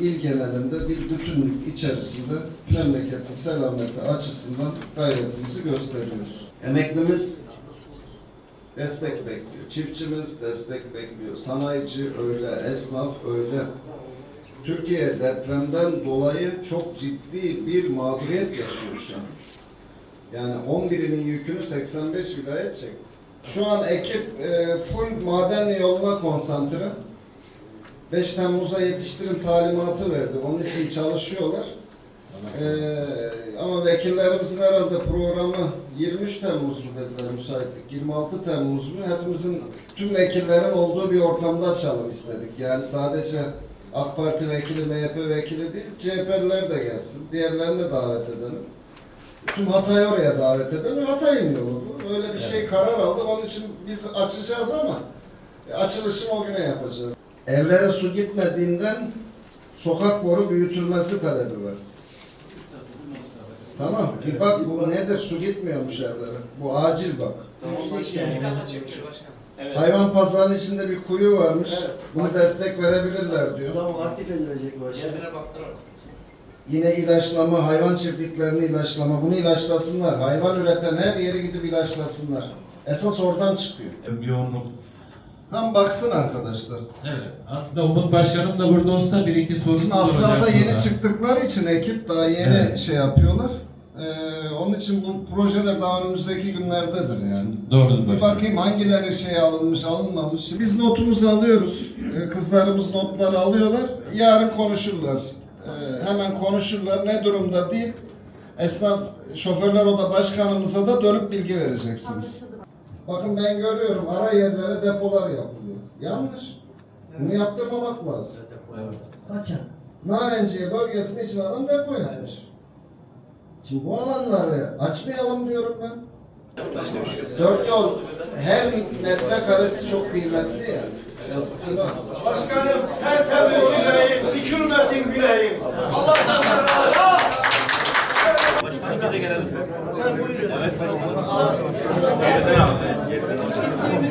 il genelinde bir bütünlük içerisinde memleketin selameti açısından gayretimizi gösteriyoruz. Emeklimiz destek bekliyor. Çiftçimiz destek bekliyor. Sanayici öyle, esnaf öyle. Türkiye depremden dolayı çok ciddi bir mağduriyet yaşıyor şu an. Yani 11'inin yükünü 85 vilayet çekti. Şu an ekip e, full maden yoluna konsantre. 5 Temmuz'a yetiştirin talimatı verdi. Onun için çalışıyorlar. Ee, ama vekillerimizin herhalde programı 23 Temmuz mu dediler müsaitlik, 26 Temmuz mu? Hepimizin, tüm vekillerin olduğu bir ortamda açalım istedik. Yani sadece AK Parti vekili, MHP vekili değil, CHP'liler de gelsin. Diğerlerini de davet edelim. Tüm Hatay'ı oraya davet edelim. Hatay'ın yolu bu. Öyle bir şey karar aldık. Onun için biz açacağız ama açılışını o güne yapacağız. Evlere su gitmediğinden sokak boru büyütülmesi talebi var. Tamam. Bir bak bu nedir? Su gitmiyormuş evlere. Bu acil bak. Hayvan pazarının içinde bir kuyu varmış. Evet. Bunu destek verebilirler diyor. Tamam aktif edilecek bu aşı. Yine ilaçlama, hayvan çiftliklerini ilaçlama. Bunu ilaçlasınlar. Hayvan üreten her yere gidip ilaçlasınlar. Esas oradan çıkıyor. yoğunluk. Tam baksın arkadaşlar. Evet. Aslında Umut Başkanım da burada olsa bir iki sorun soracak yeni burada. çıktıkları için ekip daha yeni Evet. şey yapıyorlar. Ee, onun için bu projeler daha önümüzdeki günlerdedir yani. Doğrudur Bir bakayım hangileri şey alınmış, alınmamış. Biz notumuzu alıyoruz. Ee, Kızlarımız notları alıyorlar. Yarın konuşurlar. Ee, Hemen konuşurlar. Ne durumda deyip esnaf şoförler oda başkanımıza da dönüp bilgi vereceksiniz. Bakın ben görüyorum ara yerlere depolar yapılıyor. Yanlış. Bunu yaptırmamak lazım. Hakem. Narenciye bölgesinin için adam depo yapmış. Şimdi bu alanları açmayalım diyorum ben. Dört yol her metrekaresi çok kıymetli ya. Yazık günah. Başkanım tertemiz yüreğim, dikilmesin yüreğim. Allah senden razı olsun.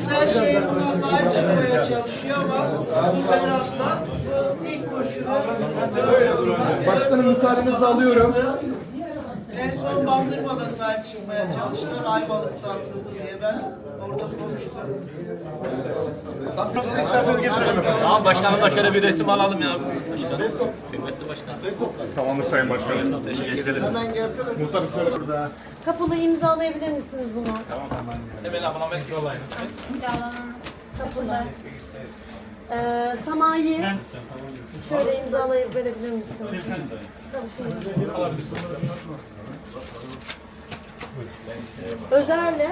Biz her şeyi buna sahip çıkmaya çalışıyor ama bu tarafta ilk koşulu Başkanım müsaadenizle alıyorum. en son Bandırma'da sahip çıkmaya çalıştılar. Ayvalık'ta atıldı diye ben orada Tamam başkanımla şöyle bir resim alalım ya. Başkanım. Kıymetli başkanım. Tamamdır Sayın Başkanım. Teşekkür ederim. Hemen getirin. Muhtarım şöyle burada. Kapılı imzalayabilir misiniz bunu? Hemen ablam et yollayın. Kapılı. Ee, sanayi. Şöyle imzalayıp verebilir misiniz? Tabii şey. Özerler.